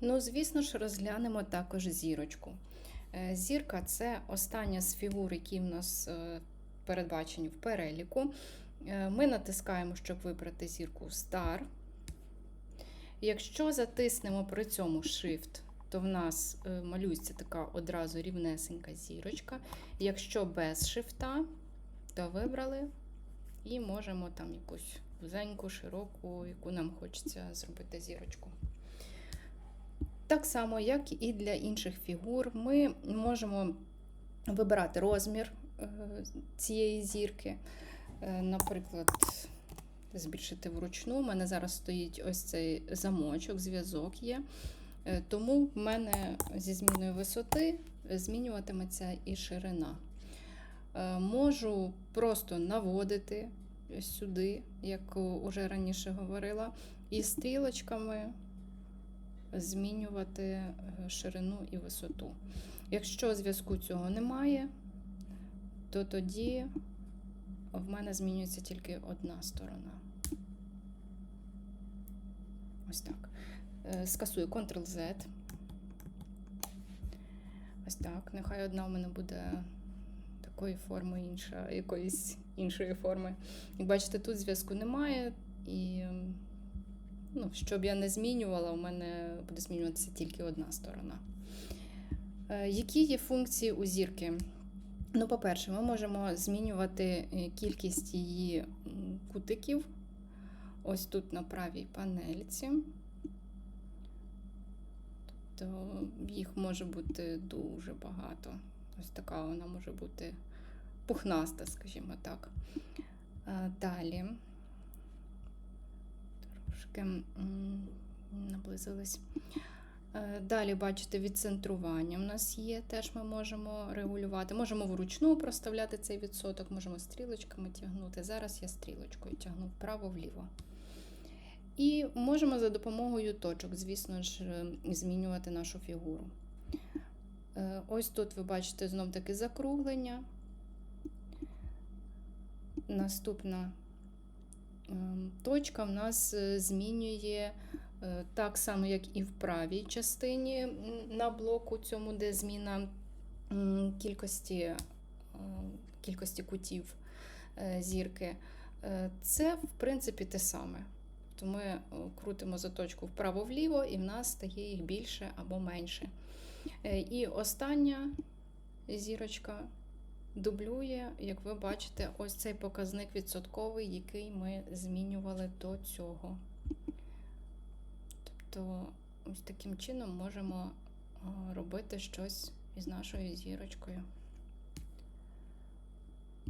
Ну, звісно ж, розглянемо також зірочку. Е, Зірка це остання з фігур, які в нас е, передбачені в переліку. Е, Ми натискаємо, щоб вибрати зірку Star. Якщо затиснемо при цьому Shift, то в нас малюється така одразу рівнесенька зірочка. Якщо без шифта, то вибрали і можемо там якусь вузеньку, широку, яку нам хочеться зробити зірочку. Так само, як і для інших фігур, ми можемо вибирати розмір е, цієї зірки. Е, Наприклад, збільшити вручну. У мене зараз стоїть ось цей замочок, зв'язок є. Е, Тому в мене зі зміною висоти змінюватиметься і ширина. Можу просто наводити сюди, як уже раніше говорила, і стрілочками змінювати е, ширину і висоту. Якщо зв'язку цього немає, то тоді в мене змінюється тільки одна сторона. Ось так. Е, Скасую Ctrl-Z. Ось так. Нехай одна в мене буде такої форми, інша, якоїсь іншої форми. Як бачите, тут зв'язку немає. І щоб я не змінювала, у мене буде змінюватися тільки одна сторона. Е, Які є функції у зірки? Ну, по-перше, ми можемо змінювати е, кількість її кутиків. Ось тут на правій панельці. Тобто їх може бути дуже багато. Ось така вона може бути пухнаста, скажімо так. Е, Далі. Трошки наблизились. Е, Далі, бачите, відцентрування в нас є, теж ми можемо регулювати. Можемо вручну проставляти цей відсоток, можемо стрілочками тягнути. Зараз я стрілочкою тягну вправо-вліво. І можемо за допомогою точок, звісно ж, е, змінювати нашу фігуру. Е, Ось тут ви бачите знов таки закруглення. Наступна точка в нас е, змінює е, так само, як і в правій частині на блоку, цьому, де зміна кількості, е, кількості кутів зірки. Це, в принципі, те саме. То ми крутимо заточку вправо-вліво, і в нас стає їх більше або менше. І остання зірочка дублює, як ви бачите, ось цей показник відсотковий, який ми змінювали до цього. Тобто, ось таким чином можемо робити щось із нашою зірочкою.